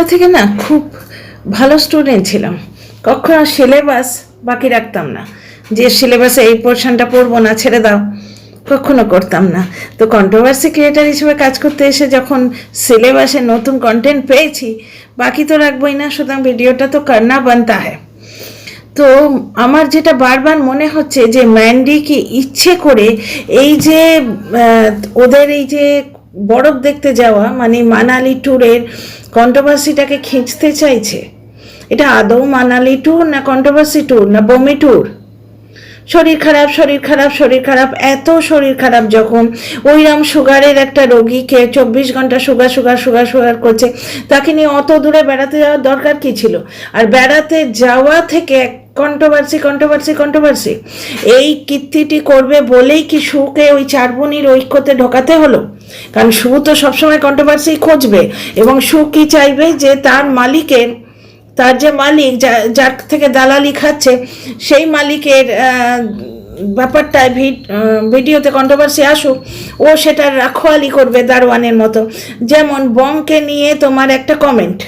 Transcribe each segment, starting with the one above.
ছোটোবেলা থেকে না খুব ভালো স্টুডেন্ট ছিলাম। কখনো সিলেবাস বাকি রাখতাম না। যে সিলেবাসে এই পোর্শনটা পড়ব না, ছেড়ে দাও। কখনো করতাম না। তো কন্ট্রোভার্সি ক্রিয়েটার হিসেবে কাজ করতে এসে যখন সিলেবাসে নতুন কন্টেন্ট পেয়েছি, বাকি তো রাখবোই না, সুতরাং ভিডিওটা তো করনা বানতা হয় তো আমার যেটা বারবার মনে হচ্ছে যে ম্যান্ডি কি ইচ্ছে করে এই যে ওদের এই যে বরফ দেখতে যাওয়া মানে মানালি ট্যুরের কন্ট্রোভার্সিটাকে খিঁচতে চাইছে। এটা আদৌ মানালি ট্যুর না কন্ট্রোভার্সি ট্যুর না বমি ট্যুর শরীর খারাপ শরীর খারাপ শরীর খারাপ, এত শরীর খারাপ যখন ওইরাম সুগারের একটা রোগীকে চব্বিশ ঘণ্টা সুগার সুগার সুগার সুগার করছে, তাকে নিয়ে অত দূরে বেড়াতে যাওয়ার দরকার কি ছিল? আর বেড়াতে যাওয়া থেকে কন্ট্রোভার্সি কন্ট্রোভার্সি কন্ট্রোভার্সি এই কীর্তিটি করবে বলেই কি সুকে ওই চারবনির ঐক্যতে ঢোকাতে হলো? কারণ সু তো সবসময় কন্ট্রোভার্সি খুঁজবে এবং সু কি চাইবে যে তার মালিকের তার যে মালিক যার থেকে দালালি খাচ্ছে, সেই মালিকের ব্যাপারটায় ভিডিওতে কন্ট্রোভার্সি আসুক, ও সেটার রাখোয়ালি করবে দারোয়ানের মতো। যেমন, বংকে নিয়ে তোমার একটা কমেন্ট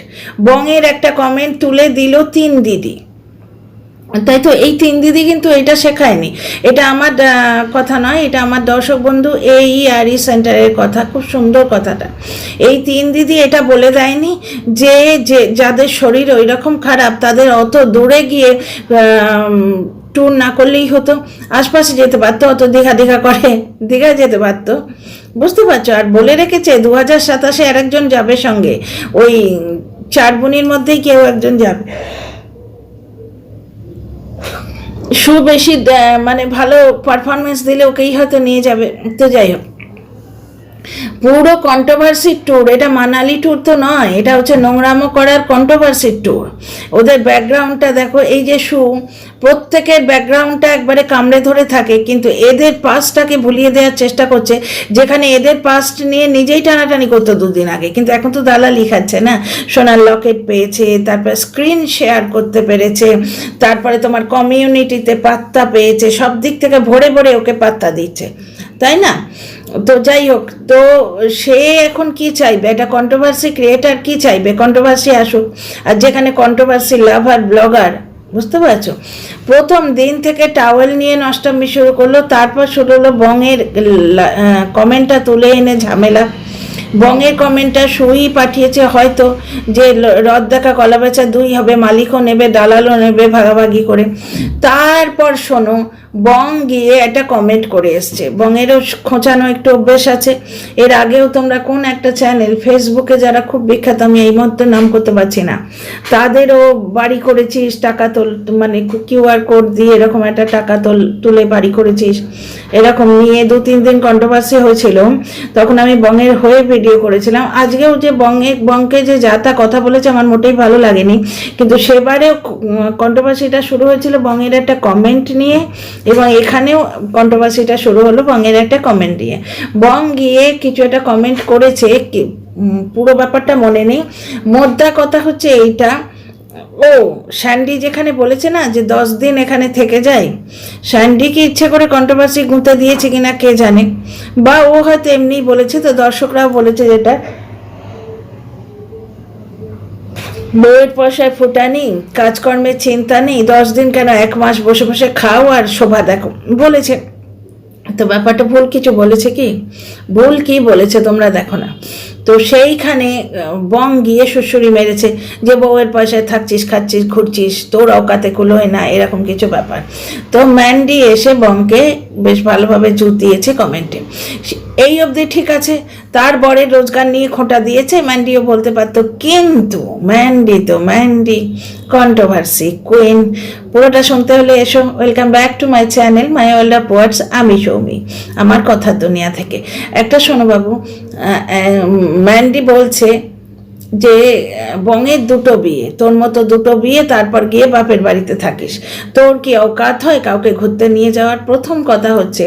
বংয়ের একটা কমেন্ট তুলে দিল তিন দিদি। তাই তো এই তিন দিদি কিন্তু এটা শেখায়নি। এটা আমার কথা নয়, এটা আমার দর্শক বন্ধু এই আর ই সেন্টারের কথা, খুব সুন্দর কথাটা। এই তিন দিদি এটা বলে দেয়নি যে যে যাদের শরীর ওই রকম খারাপ, তাদের অত দূরে গিয়ে ট্যুর না করলেই হতো, আশপাশে যেতে পারতো, অত দীঘা দীঘা করে দীঘা যেতে পারতো। বুঝতে পারছ? আর বলে রেখেছে দু হাজার সাতাশে আর একজন যাবে সঙ্গে, ওই চার বোনের মধ্যেই কেউ একজন যাবে। শু বেশি মানে ভালো পারফরমেন্স দিলে ওকেই হয়তো নিয়ে যাবে। তো যাই হোক। পুরো কন্ট্রোভার্সি ট্যুর এটা মানালি ট্যুর তো নয়, এটা হচ্ছে নোংরামো করার কন্ট্রোভার্সি ট্যুর ওদের ব্যাকগ্রাউন্ডটা দেখো, এই যে শু, প্রত্যেকের ব্যাকগ্রাউন্ডটা একবারে কামড়ে ধরে থাকে, কিন্তু এদের পাস্টটাকে ভুলিয়ে দেওয়ার চেষ্টা করছে, যেখানে এদের পাস্ট নিয়ে নিজেই টানাটানি করতো দুদিন আগে। কিন্তু এখন তো দালালি খাচ্ছে না? সোনার লকেট পেয়েছে, তারপর স্ক্রিন শেয়ার করতে পেরেছে, তারপরে তোমার কমিউনিটিতে পাত্তা পেয়েছে সব দিক থেকে ভরে ভরে ওকে পাত্তা দিচ্ছে। তাই না? তো যাই হোক, তো সে এখন কি চাইবে? একটা কন্ট্রোভার্সি ক্রিয়েটার কি চাইবে? কন্ট্রোভার্সি আসুক। আর যেখানে কন্ট্রোভার্সি লাভার ব্লগার বুঝতে পারছ? প্রথম দিন থেকে টাওয়েল নিয়ে নষ্টামি শুরু করল, তারপর শুরু হলো বংয়ের কমেন্টটা তুলে এনে ঝামেলা। বংয়ের কমেন্টটা সুই পাঠিয়েছে হয়তো, যে রদ দেখা কলা বেচা দুই হবে, মালিকও নেবে, দালালও নেবে, ভাগাভাগি করে। তারপর শোনো বং গিয়ে একটা কমেন্ট করে এসছে। বংয়েরও খোঁচানো একটু অভ্যেস আছে। এর আগেও তোমরা কোন একটা চ্যানেল ফেসবুকে যারা খুব বিখ্যাত, আমি এই মুহূর্তে নাম করতে পারছি না। তাদেরও বাড়ি করেছিস, টাকা তোল মানে কিউআর কোড দিয়ে এরকম একটা টাকা তোল, তুলে বাড়ি করেছিস। এরকম নিয়ে দু, তিন দিন কন্ট্রোভার্সি হয়েছিল। তখন আমি বংয়ের হয়ে ভিডিও করেছিলাম। আজকেও যে বঙ্গে বংকে যে যা তা কথা বলেছে আমার মোটেই ভালো লাগেনি। কিন্তু সেবারেও কন্ট্রোভার্সিটা শুরু হয়েছিল বঙ্গের একটা কমেন্ট নিয়ে। এবং এখানেও কন্ট্রোভার্সিটা শুরু হলো বঙ্গের একটা কমেন্ট নিয়ে। বং গিয়ে কিছু একটা কমেন্ট করেছে পুরো ব্যাপারটা মনে নেই। মোদ্দা কথা হচ্ছে এইটা, ও স্যান্ডি যেখানে বলেছে না যে দশ দিন এখানে থেকে যায় স্যান্ডি কি ইচ্ছে করে কন্ট্রোভার্সি গুঁতে দিয়েছে কিনা কে জানে? বা ও হয়তো এমনি বলেছে, তো দর্শকরাও বলেছে যেটা। বউয়ের পয়সায় ফোটা নেই কাজকর্মের চিন্তা নেই, দশ দিন কেন এক মাস বসে বসে খাও আর শোভা দেখো, বলেছে। তো ব্যাপারটা ভুল কিছু বলেছে কি? ভুল কি বলেছে তোমরা দেখো না। তো সেইখানে বং গিয়ে শ্বশুরি মেরেছে যে বউয়ের পয়সায় থাকছিস, খাচ্ছিস, ঘুরছিস, তোর অকাতে কুলোয় না, এরকম কিছু ব্যাপার। তো ম্যান্ডি এসে বংকে বেশ ভালোভাবে জুতিয়েছে কমেন্টে। এই অবধি ঠিক আছে, তার বরের রোজগার নিয়ে খোঁটা দিয়েছে, ম্যান্ডিও বলতে পারতো, কিন্তু, ম্যান্ডি তো, ম্যান্ডি কন্ট্রোভার্সি কুইন পুরোটা শুনতে হলে এসো welcome back to my channel my world of words আমি সৌমি, আমার কথার দুনিয়া থেকে। একটা শোনো বাবু ম্যান্ডি বলছে যে বঙের দুটো বিয়ে, তোর মতো দুটো বিয়ে, তারপর গিয়ে বাপের বাড়িতে থাকিস। তোর কি অকাত হয় কাউকে ঘুরতে নিয়ে যাওয়ার? প্রথম কথা হচ্ছে,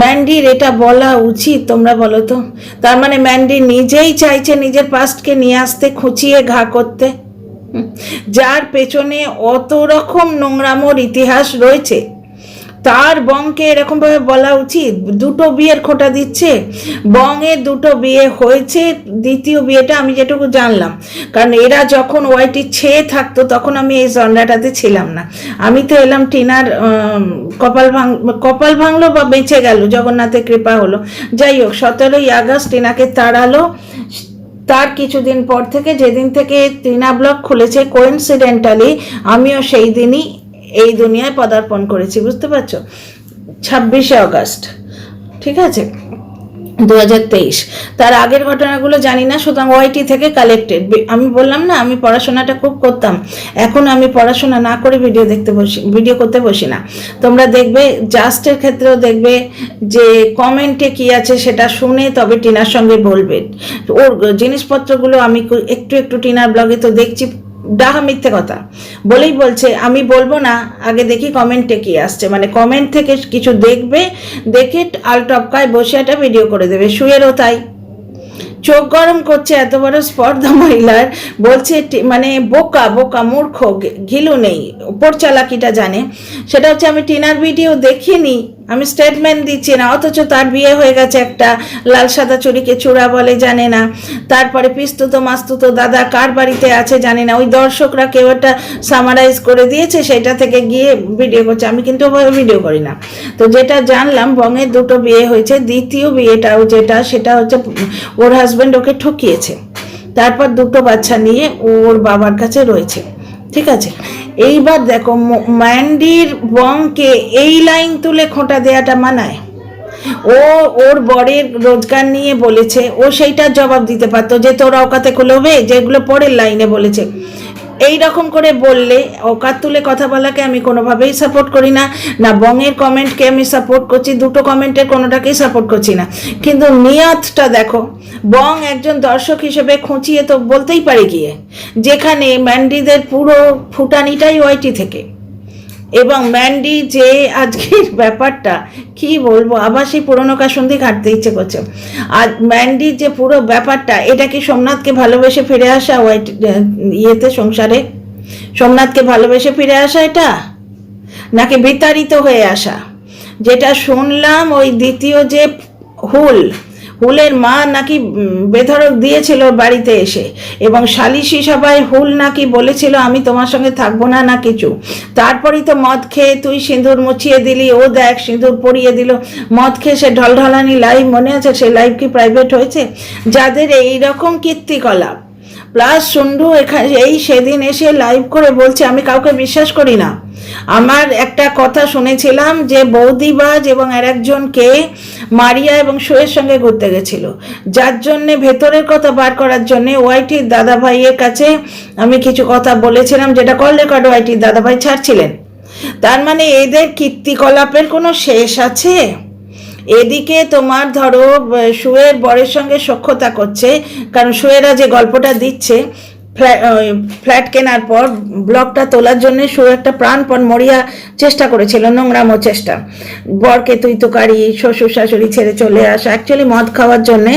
ম্যান্ডির এটা বলা উচিত, তোমরা বলো তো। তার মানে ম্যান্ডি নিজেই চাইছে নিজের পাস্টকে নিয়ে আসতে, খুঁচিয়ে ঘা করতে। যার পেছনে অত রকম নোংরামোর ইতিহাস রয়েছে। তার বংকে এরকমভাবে বলা উচিত, দুটো বিয়ের খোটা দিচ্ছে, বংয়ে দুটো বিয়ে হয়েছে, দ্বিতীয় বিয়েটা আমি যেটুকু জানলাম। কারণ এরা যখন ওয়াইটি ছেয়ে থাকতো তখন আমি এই জন্ডাটাতে ছিলাম না। আমি তো এলাম টিনার কপাল ভাঙ, কপাল ভাঙলো বা বেঁচে গেল, জগন্নাথের কৃপা হলো। যাই হোক, সতেরোই আগস্ট টিনাকে তাড়ালো। তার কিছুদিন পর থেকে, যেদিন থেকে টিনা ব্লক খুলেছে কোইন্সিডেন্টালি আমিও সেই দিনই এই দুনিয়ায় পদার্পণ করেছি, বুঝতে পারছ? ছাব্বিশে আগস্ট, ঠিক আছে? দু হাজার তেইশ। তার আগের ঘটনাগুলো জানি না, সুতরাং ওয়াইটি থেকে কালেক্টেড আমি বললাম না, আমি পড়াশোনাটা খুব করতাম। এখন আমি পড়াশোনা না করে ভিডিও দেখতে বসি ভিডিও করতে বসি না। তোমরা দেখবে জাস্টের ক্ষেত্রেও দেখবে যে কমেন্টে কি আছে সেটা শুনে তবে টিনার সঙ্গে বলবে। ওর জিনিসপত্রগুলো আমি একটু একটু টিনার ব্লগে তো দেখছি ডাহা মিথ্যে কথা। বলেই বলছে, আমি বলব না, আগে দেখি কমেন্টে কি আসছে। মানে কমেন্ট থেকে কিছু দেখবে, দেখে আলটপকায় বসে একটা ভিডিও করে দেবে। শুয়েরও তাই। চোখ গরম করছে এত বড় স্পর্ধা মহিলার। বলছে মানে বোকা বোকা, মূর্খ ঘিলু নেই। ওপর চালাকিটা জানে। সেটা হচ্ছে, আমি টিনার ভিডিও দেখিনি। আমি স্টেটমেন্ট দিচ্ছি না, অথচ তার বিয়ে হয়ে গেছে একটা লাল সাদা চুরিকে চূড়া বলে, জানে না। তারপরে পিস্তুত মাস্তুত দাদা কার বাড়িতে আছে, জানে না। ওই দর্শকরা কেউ একটা সামারাইজ করে দিয়েছে, সেটা থেকে গিয়ে ভিডিও করছে। আমি কিন্তু ভিডিও করি না। তো যেটা জানলাম বঙের দুটো বিয়ে হয়েছে। দ্বিতীয় বিয়েটাও যেটা, সেটা হচ্ছে ওর হাজব্যান্ড ওকে ঠকিয়েছে। তারপর দুটো বাচ্চা নিয়ে ওর বাবার কাছে রয়েছে। ঠিক আছে? এইবার দেখো ম্যান্ডির বংকে এই লাইন তুলে খোঁটা দেয়াটা মানায়। ও, ওর বরের রোজগার নিয়ে বলেছে, ও সেইটার জবাব দিতে পারতো যে তোর অকাতে হবে, যেগুলো পরের লাইনে বলেছে। এই রকম করে বললে অকাত তুলে কথা বলাকে আমি কোনোভাবেই সাপোর্ট করি না। না বংয়ের কমেন্টকে আমি সাপোর্ট করছি, দুটো কমেন্টের কোনোটাকেই সাপোর্ট করছি না। কিন্তু নিয়তটা দেখো, বং একজন দর্শক হিসেবে খুঁচিয়ে তো বলতেই পারে গিয়ে, যেখানে ম্যান্ডিদের পুরো ফুটানিটাই ওয়াইটি থেকে। এবং ম্যান্ডি যে আজকের ব্যাপারটা, কি বলব? আবার সেই পুরনো কাসন্দি ঘাটতে ইচ্ছে করছে। আর ম্যান্ডির যে পুরো ব্যাপারটা, এটা কি সোমনাথকে ভালোবেসে ফিরে আসা ওয়াইট ইয়েতে সংসারে? সোমনাথকে ভালোবেসে ফিরে আসা এটা? নাকি বিতাড়িত হয়ে আসা? যেটা শুনলাম ওই দ্বিতীয় যে হুল হুলের মা নাকি বেধরক দিয়েছিল বাড়িতে এসে এবং সালিশি সবাই হুল নাকি বলেছিল, আমি তোমার সঙ্গে থাকব না না কিছু। তারপরেই তো মদ খেয়ে তুই সিঁদুর মুছিয়ে দিলি, ও দেখ সিঁদুর পরিয়ে দিল। মদ খেয়ে সে ঢলঢলানি লাইভ মনে আছে সেই লাইভ কি প্রাইভেট হয়েছে? যাদের এই রকম কীর্তিকলাপ। প্লাস সন্ডু এখানে এই সেদিন এসে লাইভ করে বলছে, আমি কাউকে বিশ্বাস করি না। আমার একটা কথা শুনেছিলাম যে বৌদিবাজ এবং আর একজনকে মারিয়া এবং শোয়ের সঙ্গে ঘুরতে গেছিল। যার জন্যে ভেতরের কথা বার করার জন্যে ওয়াইটির দাদা ভাইয়ের কাছে আমি কিছু কথা বলেছিলাম যেটা কল রেকর্ড ওয়াইটির দাদা ভাই ছাড়ছিলেন। তার মানে এদের কীর্তিকলাপের কোনো শেষ আছে? এদিকে তোমার ধরো শুয়ের বরের সঙ্গে সখ্যতা করছে, কারণ শুয়েরা যে গল্পটা দিচ্ছে ফ্ল্যাট কেনার পর ব্লকটা তোলার জন্য শুয়ে একটা প্রাণপণ মরিয়া চেষ্টা করেছিল, নোংরামো চেষ্টা। বরকে তুই তোকারি, শ্বশুর শাশুড়ি ছেড়ে চলে আসা অ্যাকচুয়ালি মদ খাওয়ার জন্যে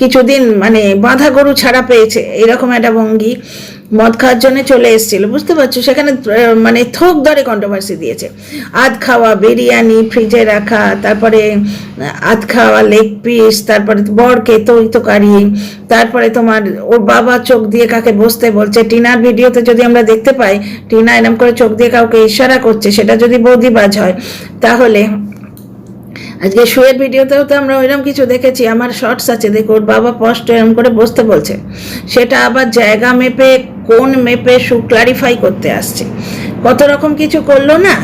কিছুদিন মানে বাঁধা গরু ছাড়া পেয়েছে, এরকম একটা ভঙ্গি। মদ খাওয়ার জন্য চলে এসেছিল, বুঝতে পারছ? সেখানে মানে থোক দরে কন্ট্রোভার্সি দিয়েছে। আধ খাওয়া বিরিয়ানি ফ্রিজে রাখা, তারপরে আধ খাওয়া লেগ পিস তারপরে বরকে তৈ তোকারি তারপরে তোমার ওর বাবা চোখ দিয়ে কাকে বসতে বলছে? টিনার ভিডিওতে যদি আমরা দেখতে পাই, টিনা এরম করে চোখ দিয়ে কাউকে ইশারা করছে, সেটা যদি বৌদিবাজ হয়, তাহলে আজকে শুয়ের ভিডিওতেও তো আমরা ওইরকম কিছু দেখেছি, আমার শর্টস আছে, দেখো, ওর বাবা স্পষ্ট এরকম করে বসতে বলছে। সেটা আবার জায়গা মেপে, কোন মেপে শু ক্লারিফাই করতে আসছে। কত রকম কিছু করল না?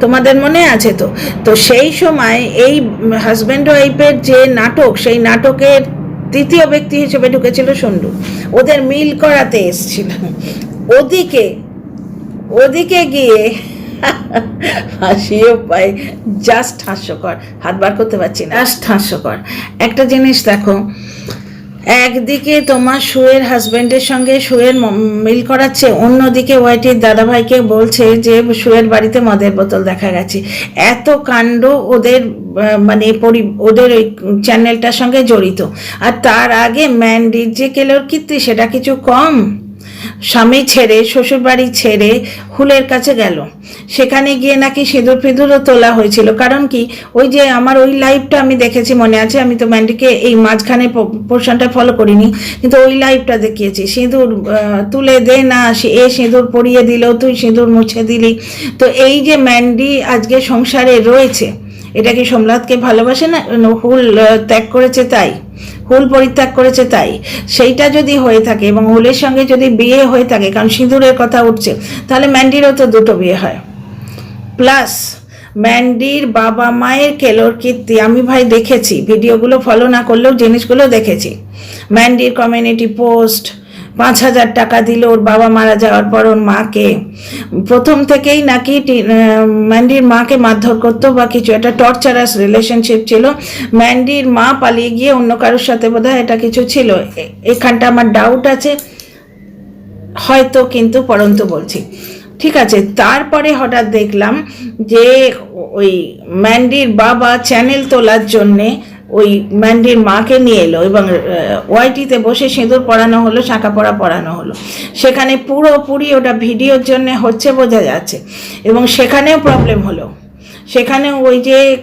তোমাদের মনে আছে তো? তো সেই সময় এই হাজব্যান্ড ওয়াইফের যে নাটক, সেই নাটকের তৃতীয় ব্যক্তি হিসেবে ঢুকেছিল সন্ডু। ওদের মিল করাতে এসছিল। ওদিকে ওদিকে গিয়ে হাসিও পায় জাস্ট হাস্যকর। হাত বার করতে পারছি না। জাস্ট হাস্যকর। একটা জিনিস দেখো, একদিকে তোমার শুয়ের হাজবেন্ডের সঙ্গে শুয়ের ম- মিল করাচ্ছে, অন্যদিকে ওয়াইটির দাদাভাইকে বলছে যে শুয়ের বাড়িতে মদের বোতল দেখা গেছে। এত কাণ্ড ওদের মানে পরি, ওদের ওই চ্যানেলটার সঙ্গে জড়িত। আর তার আগে ম্যান্ডির যে কেলোর কীর্তি, সেটা কিছু কম। স্বামী ছেড়ে, শ্বশুরবাড়ি ছেড়ে হুলের কাছে গেল। সেখানে গিয়ে নাকি সিঁদুর ফিঁদুরও তোলা হয়েছিল। কারণ কি? ওই যে আমার ওই লাইভটা আমি দেখেছি, মনে আছে? আমি তো ম্যান্ডিকে এই মাঝখানে পোর্শনটা ফলো করিনি, কিন্তু ওই লাইভটা দেখিয়েছি। সিঁদুর তুলে দে না এ সিঁদুর পরিয়ে দিল, তুই সিঁদুর মুছে দিলি। তো এই যে ম্যান্ডি আজকে সংসারে রয়েছে, এটা কি সোমনাথকে ভালোবাসে না? হুল ত্যাগ করেছে তাই? হুল পরিত্যাগ করেছে তাই। সেইটা যদি হয়ে থাকে এবং হুলের সঙ্গে যদি বিয়ে হয়ে থাকে, কারণ সিঁদুরের কথা উঠছে, তাহলে ম্যান্ডিরও তো দুটো বিয়ে হয়। প্লাস ম্যান্ডির বাবা মায়ের কেলোর কীর্তি আমি ভাই দেখেছি, ভিডিওগুলো ফলো না করলেও জিনিসগুলো দেখেছি। ম্যান্ডির কমিউনিটি পোস্ট পাঁচ হাজার টাকা দিল, ওর বাবা মারা যাওয়ার পর ওর মাকে। প্রথম থেকেই নাকি ম্যান্ডির মাকে মারধর করতো বা কিছু। একটা টর্চারাস রিলেশনশিপ ছিল। ম্যান্ডির মা পালিয়ে গিয়ে অন্য কারোর সাথে বোধহয় এটা কিছু ছিল। এখানটা আমার ডাউট আছে। হয়তো কিন্তু পরন্তু বলছি। ঠিক আছে, তারপরে হঠাৎ দেখলাম যে ওই ম্যান্ডির বাবা চ্যানেল তোলার জন্যে ওই ম্যান্ডির মাকে নিয়ে এলো এবং ওয়াইটিতে বসে সিঁদুর পরানো হলো, শাঁখা পড়া পরানো হলো। সেখানে পুরোপুরি ওটা ভিডিওর জন্য হচ্ছে বোঝা যাচ্ছে। এবং সেখানেও প্রবলেম হলো। সেখানে ওই যে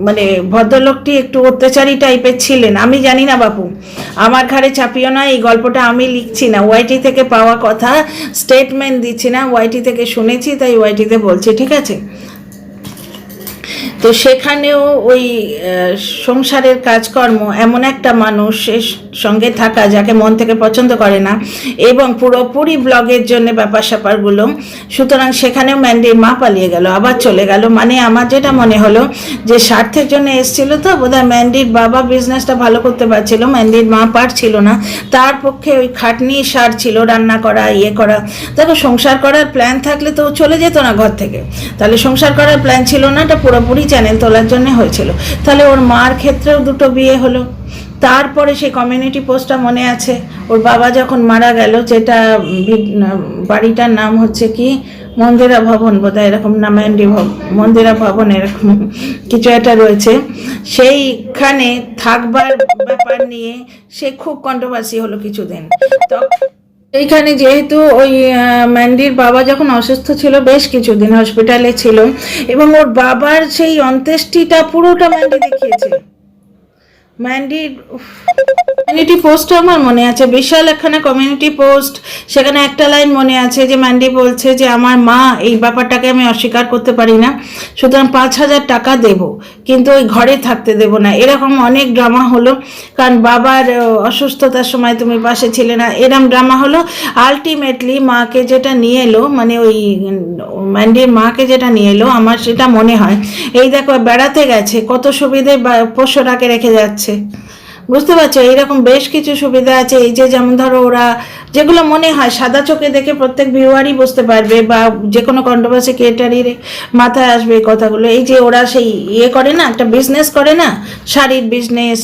মানে ভদ্রলোকটি একটু অত্যাচারী টাইপের ছিলেন। আমি জানি না বাপু, আমার ঘাড়ে চাপিও না, এই গল্পটা আমি লিখছি না। ওয়াইটি থেকে পাওয়া কথা স্টেটমেন্ট দিচ্ছি না। ওয়াইটি থেকে শুনেছি, তাই ওয়াইটিতে বলছি, ঠিক আছে? তো সেখানেও ওই সংসারের কাজকর্ম এমন একটা মানুষের সঙ্গে থাকা যাকে মন থেকে পছন্দ করে না এবং পুরোপুরি ব্লগের জন্য ব্যাপার স্যাপারগুলো, সুতরাং সেখানেও ম্যান্ডির মা পালিয়ে গেল, আবার চলে গেল। মানে আমার যেটা মনে হলো যে স্বার্থের জন্য এসেছিল তো, বোধহয় ম্যান্ডির বাবা বিজনেসটা ভালো করতে পারছিল ম্যান্ডির মা পারছিল না। তার পক্ষে ওই খাটনি, সার ছিল, রান্না করা ইয়ে করা। দেখো, সংসার করার প্ল্যান থাকলে তো চলে যেত না ঘর থেকে। তাহলে সংসার করার প্ল্যান ছিল না, এটা পুরোপুরি চ্যানেল তোলার জন্য হয়েছিল। তাহলে ওর মার ক্ষেত্রেও দুটো বিয়ে হলো। তারপরে সেই কমিউনিটি পোস্টটা মনে আছে? ওর বাবা যখন মারা গেল, যেটা বাড়িটার নাম হচ্ছে কি? মন্দিরা ভবন বোধহয়, এরকম নাম এন্ডি মন্দিরা ভবন এরকম কিছু একটা রয়েছে। সেইখানে থাকবার ব্যাপার নিয়ে সে খুব কন্ট্রোভার্সি হলো কিছুদিন। তো এইখানে যেহেতু ওই ম্যান্ডির বাবা যখন অসুস্থ ছিল, বেশ কিছুদিন হসপিটালে ছিল এবং ওর বাবার সেই অন্ত্যেষ্টিটা পুরোটা ম্যান্ডি দেখিয়েছে। ম্যান্ডির কমিউনিটি পোস্ট আমার মনে আছে। বিশাল একখানা কমিউনিটি পোস্ট সেখানে একটা লাইন মনে আছে যে ম্যান্ডি বলছে যে, আমার মা এই ব্যাপারটাকে আমি অস্বীকার করতে পারি না। সুতরাং পাঁচ হাজার টাকা দেব, কিন্তু ওই ঘরে থাকতে দেব না। এরকম অনেক ড্রামা হলো। কারণ বাবার অসুস্থতার সময় তুমি পাশে ছিলে না। এরম ড্রামা হলো। আলটিমেটলি মাকে যেটা নিয়ে এলো মানে ওই ম্যান্ডির মাকে যেটা নিয়ে এলো, আমার সেটা মনে হয়। এই দেখো, বেড়াতে গেছে। কত সুবিধে পোষ্যটাকে রেখে যাচ্ছে। বুঝতে পারছ? এইরকম বেশ কিছু সুবিধা আছে। এই যে যেমন ধরো ওরা যেগুলো মনে হয় সাদা চোখে দেখে প্রত্যেক ভিউয়ারই বুঝতে পারবে বা যে কোনো কন্ট্রোভার্সি ক্রিয়েটারই মাথায় আসবে এই কথাগুলো। এই যে ওরা সেই ইয়ে করে না, একটা বিজনেস করে না, শাড়ির বিজনেস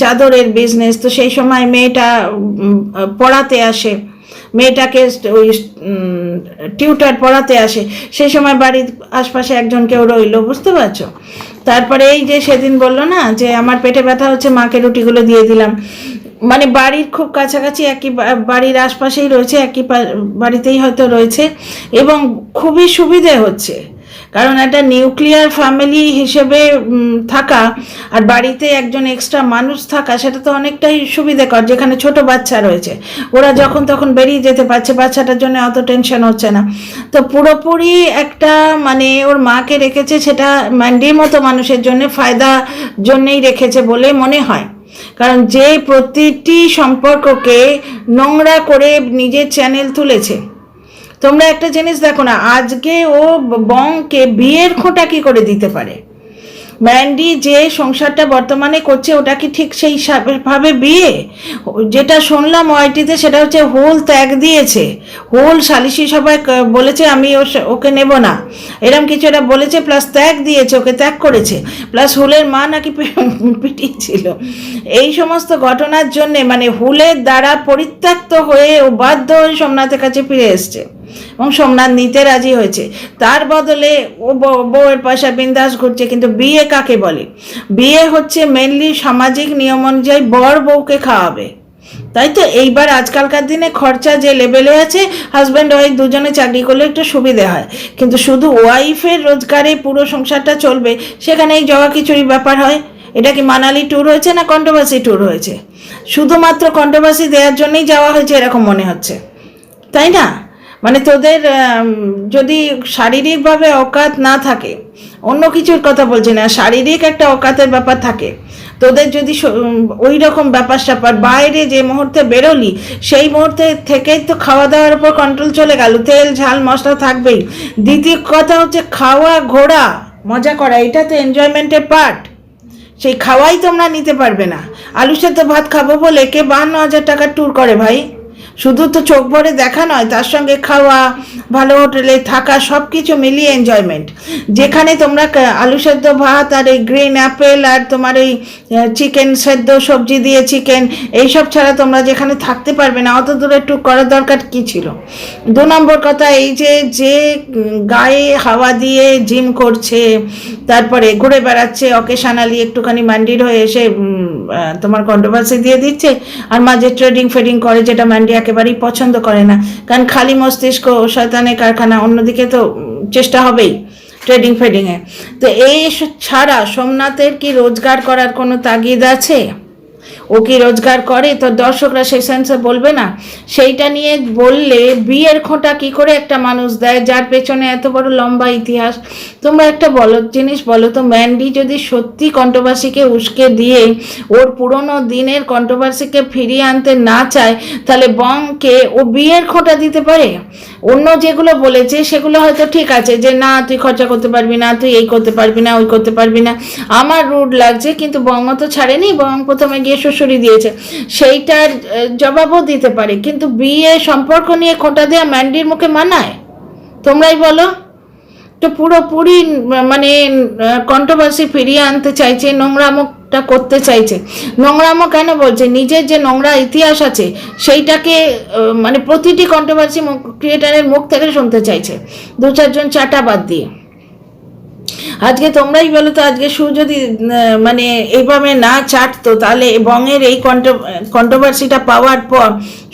চাদরের বিজনেস তো সেই সময় মেয়েটা পড়াতে আসে। মেয়েটাকে ওই টিউটার পড়াতে আসে। সেই সময় বাড়ির আশপাশে একজন কেউ রইল, বুঝতে পারছ? তারপরে এই যে সেদিন বলল না, যে আমার পেটে ব্যথা হচ্ছে, মাকে রুটিগুলো দিয়ে দিলাম। মানে বাড়ির খুব কাছাকাছি একই বাড়ির আশপাশেই রয়েছে, একই বাড়িতেই হয়তো রয়েছে এবং খুবই সুবিধে হচ্ছে। কারণ একটা নিউক্লিয়ার ফ্যামিলি হিসেবে থাকা আর বাড়িতে একজন এক্সট্রা মানুষ থাকা, সেটা তো অনেকটাই সুবিধাকর, যেখানে ছোট বাচ্চা রয়েছে। ওরা যখন তখন বেরিয়ে যেতে পারছে, বাচ্চাটার জন্য অত টেনশন হচ্ছে না। তো পুরোপুরি একটা মানে ওর মাকে রেখেছে, সেটা ম্যান্ডির মতো মানুষের জন্য, ফায়দা জন্যেই রেখেছে বলে মনে হয়। কারণ যে প্রতিটি সম্পর্ককে নোংরা করে নিজের চ্যানেল তুলেছে তোমরা একটা জিনিস দেখো না, আজকে ও বংকে বিয়ের খোঁটা কি করে দিতে পারে? ম্যান্ডি যে সংসারটা বর্তমানে করছে, ওটা কি ঠিক সেই ভাবে বিয়ে? যেটা শুনলাম ওয়াইটিতে সেটা হচ্ছে হোল ত্যাগ দিয়েছে। হোল সালিশি সবাই বলেছে আমি ওকে নেব না। এরম কিছু এটা বলেছে, প্লাস ত্যাগ দিয়েছে, ওকে ত্যাগ করেছে। প্লাস হুলের মা নাকি পিটিয়েছিল এই সমস্ত ঘটনার জন্যে মানে হুলের দ্বারা পরিত্যক্ত হয়ে ও বাধ্য হয়ে সোমনাথের কাছে ফিরে এসছে। এবং সোমনাথ নিতে রাজি হয়েছে। তার বদলে ও বউ- বউয়ের পয়সা বিন্দাস ঘুরছে, কিন্তু বিয়ে কাকে বলে? বিয়ে হচ্ছে মেনলি সামাজিক নিয়ম অনুযায়ী বর বউকে খাওয়াবে। তাই তো এইবার আজকালকার দিনে খরচা যে লেভেলে আছে হাজব্যান্ড ওয়াইফ দুজনে চাকরি করলে একটু সুবিধে হয়। কিন্তু শুধু ওয়াইফের রোজগারে পুরো সংসারটা চলবে সেখানে এই জগা খিচুড়ি ব্যাপার হয়। এটা কি মানালি ট্যুর হয়েছে না কন্ট্রোভার্সি ট্যুর হয়েছে? শুধুমাত্র কন্ট্রোভার্সি দেওয়ার জন্যই যাওয়া হয়েছে এরকম মনে হচ্ছে। তাই না? মানে তোদের যদি শারীরিকভাবে অকাত না থাকে, অন্য কিছুর কথা বলছি না, শারীরিক একটা অকাতের ব্যাপার থাকে, তোদের যদি ওই রকম ব্যাপার স্যাপার, বাইরে যে মুহূর্তে বেরোলি, সেই মুহূর্তে থেকেই তো খাওয়া দাওয়ার উপর কন্ট্রোল চলে গেল, তেল, ঝাল, মশলা থাকবেই। দ্বিতীয় কথা হচ্ছে খাওয়া, ঘোরা, মজা করা, এটা তো এনজয়মেন্টের পার্ট সেই খাওয়াই তোমরা নিতে পারবে না। আলু সেদ্ধ ভাত খাব বলে কে বাহান্ন হাজার টাকার ট্যুর করে ভাই? শুধু তো চোখ ভরে দেখা নয়, তার সঙ্গে খাওয়া, ভালো হোটেলে থাকা সব কিছু মিলিয়ে এনজয়মেন্ট যেখানে তোমরা আলু সেদ্ধ ভাত আর এই গ্রিন অ্যাপেল আর তোমার এই চিকেন সেদ্ধ সবজি দিয়ে চিকেন এইসব ছাড়া তোমরা যেখানে থাকতে পারবে না, অত দূরে একটু করার দরকার কি ছিল? দু নম্বর কথা এই যে যে গায়ে হাওয়া দিয়ে জিম করছে, তারপরে ঘুরে বেড়াচ্ছে অকেশানালি একটুখানি ম্যান্ডির হয়ে এসে তোমার কন্ট্রোভার্সি দিয়ে দিচ্ছে। আর মাঝে ট্রেডিং ফেডিং করে, যেটা ম্যান্ডি একেবারেই পছন্দ করে না। কারণ খালি মস্তিষ্ক, শয়তানের কারখানা, অন্যদিকে তো চেষ্টা হবেই ট্রেডিং ফেডিংয়ে তো এই ছাড়া সোমনাথের কি রোজগার করার কোনো তাগিদ আছে? ও কি রোজগার করে? তো দর্শকরা সেই সেন্সে বলবে না। সেইটা নিয়ে বললে বিয়ের খোঁটা কি করে একটা মানুষ দেয়? যার পেছনে এত বড় লম্বা ইতিহাস। তোমরা একটা বলো, জিনিস বলো তো, ম্যান্ডি যদি সত্যি কন্ট্রোভার্সিকে উস্কে দিয়ে ওর পুরনো দিনের কন্ট্রোভার্সিকে ফিরিয়ে আনতে না চায়, তাহলে বংকে ও বিয়ের খোঁটা দিতে পারে? অন্য যেগুলো বলেছে, সেগুলো হয়তো ঠিক আছে যে, না, তুই খরচা করতে পারবি না, তুই এই করতে পারবি না, ওই করতে পারবি না। আমার রুড লাগছে, কিন্তু বঙ্গ তো ছাড়েনি। বং প্রথমে গিয়ে শ্বশুরি দিয়েছে। সেইটার জবাবও দিতে পারে। কিন্তু বিয়ে সম্পর্ক নিয়ে খোঁটা দেওয়া ম্যান্ডির মুখে মানায়? তোমরাই বলো। তো পুরোপুরি মানে কন্ট্রোভার্সি ফিরিয়ে আনতে চাইছে, নোংরামোটা করতে চাইছে। নোংরামো কেন বলছে? নিজের যে নোংরা ইতিহাস আছে, সেইটাকে মানে প্রতিটি কন্ট্রোভার্সি ক্রিয়েটারের মুখ থেকে শুনতে চাইছে। দু চারজন চাটা বাদ দিয়ে। আজকে তোমরাই বলো তো, আজকে সু যদি মানে এইভাবে না চাটতো, তাহলে বংয়ের এই কন্ট্রোভার্সিটা পাওয়ার পর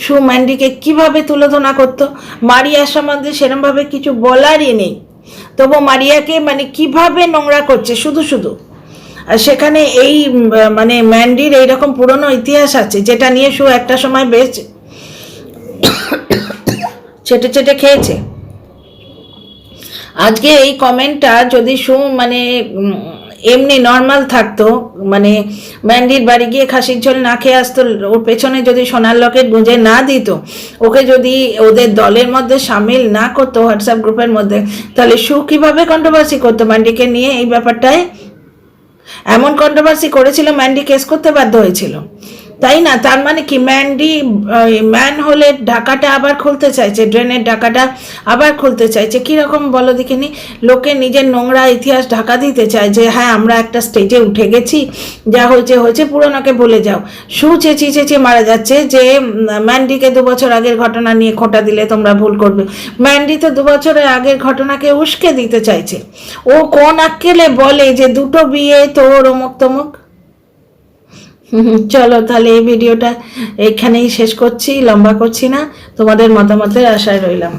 সু ম্যান্ডিকে কীভাবে তুলোধনা করতো? মারিয়ার সম্বন্ধে সেরমভাবে কিছু বলারই নেই। তবু মারিয়াকে মানে কীভাবে নোংরা করছে? শুধু শুধু। আর সেখানে এই মানে ম্যান্ডির এইরকম পুরনো ইতিহাস আছে, যেটা নিয়ে সু একটা সময় বেশ ছেটে ছেটে খেয়েছে। আজকে এই কমেন্টটা যদি সু মানে এমনি নর্মাল থাকতো মানে ম্যান্ডির বাড়ি গিয়ে খাসির ঝোল না খেয়ে আসতো, ওর পেছনে যদি সোনার লকেট গুঁজে না দিত, ওকে যদি ওদের দলের মধ্যে সামিল না করতো হোয়াটসঅ্যাপ গ্রুপের মধ্যে, তাহলে সু কীভাবে কন্ট্রোভার্সি করতো ম্যান্ডিকে নিয়ে এই ব্যাপারটায়? এমন কন্ট্রোভার্সি করেছিল ম্যান্ডি কেস করতে বাধ্য হয়েছিল। তাই না? তার মানে কি ম্যান্ডি ম্যান হলে ঢাকাটা আবার খুলতে চাইছে, ড্রেনের ঢাকাটা আবার খুলতে চাইছে। কীরকম বলো দেখিনি? লোকে নিজের নোংরা ইতিহাস ঢাকা দিতে চায় যে হ্যাঁ আমরা একটা স্টেজে উঠে গেছি, যা হয়েছে হয়েছে, পুরোনোকে ভুলে যাও। সু চেঁচিয়ে চেঁচিয়ে মারা যাচ্ছে যে ম্যান্ডিকে দু বছর আগের ঘটনা নিয়ে খোঁটা দিলে তোমরা ভুল করবে। ম্যান্ডি তো দু বছরের আগের ঘটনাকে উস্কে দিতে চাইছে। ও কোন আক্কেলে বলে যে, দুটো বিয়ে তোর অমুক তমুক চলো তাহলে এই ভিডিওটা এখানেই শেষ করছি লম্বা করছি না। তোমাদের মতামতের আশায় রইলাম।